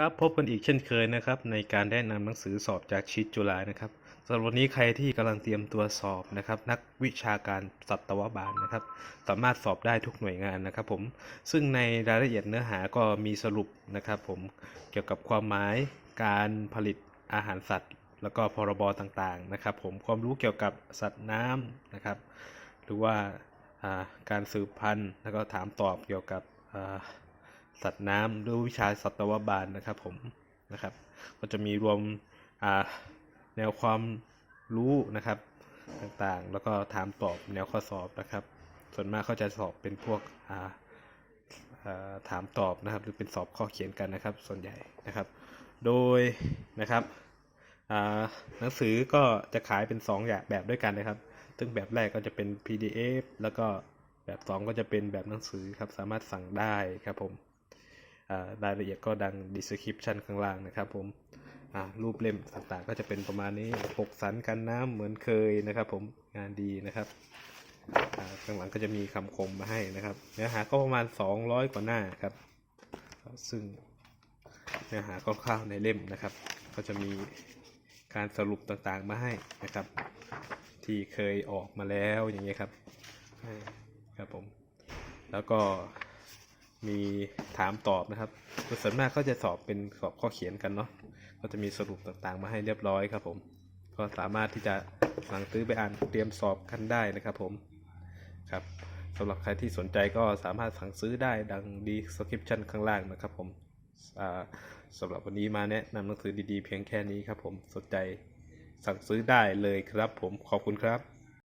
ครับพบกันอีกเช่นเคยนะครับในการแนะนำหนังสือสอบจากชีตจุฬานะครับสำหรับวันนี้ใครที่กำลังเตรียมตัวสอบนะครับ นักวิชาการสัตวบาลนะครับ สามารถสอบได้ทุกหน่วยงานนะครับผมซึ่งในรายละเอียดเนื้อหาก็มีสรุปนะครับ ผมเกี่ยวกับความหมายการผลิตอาหารสัตว์ แล้วก็พรบต่างๆนะครับ ผมความรู้เกี่ยวกับสัตว์น้ำนะครับ หรือว่าอ่าการสืบพันธุ์แล้วก็ถามตอบเกี่ยวกับอ่า สัตว์น้ำหรือวิชาสัตวบาลนะครับผมนะครับ ก็จะมีรวมแนวความรู้นะครับต่างๆ แล้วก็ถามตอบแนวข้อสอบนะครับ ส่วนมากเขาจะสอบเป็นพวกาถามตอบนะครับ หรือเป็นสอบข้อเขียนกันนะครับ ส่วนใหญ่นะครับ โดยนะครับหนังสือก็จะขายเป็น2อย่างแบบด้วยกันนะครับ ซึ่งแบบแรกก็จะเป็น PDF แล้วก็แบบ 2 ก็จะเป็นแบบหนังสือครับ สามารถสั่งได้ครับผม รายละเอียดก็ดัง description ข้างล่างนะครับผมรูปเล่มต่างๆ ก็จะเป็นประมาณนี้ปกสันกันน้ำเหมือนเคยนะครับ ผมงานดีนะครับข้างหลังก็จะมีคำคมมาให้นะครับเนื้อหาก็ประมาณ 200 กว่าหน้าครับ ซึ่งเนื้อหาคร่าวๆในเล่มนะครับ ก็จะมีการสรุปต่างๆมาให้นะครับ ที่เคยออกมาแล้วอย่างเงี้ยครับครับผม แล้วก็ มีถามตอบนะครับส่วนมากก็จะสอบเป็นสอบข้อเขียนกันเนาะ ก็จะมีสรุปต่างๆ มาให้เรียบร้อยครับผม ก็สามารถที่จะสั่งซื้อไปอ่านเตรียมสอบกันได้นะครับผม ครับสำหรับใครที่สนใจก็สามารถสั่งซื้อได้ดังดีสคริปชั่นข้างล่างนะครับผมสำหรับวันนี้มาแนะนำหนังสือดีๆเพียงแค่นี้ครับผม สนใจสั่งซื้อได้เลยครับผม ขอบคุณครับ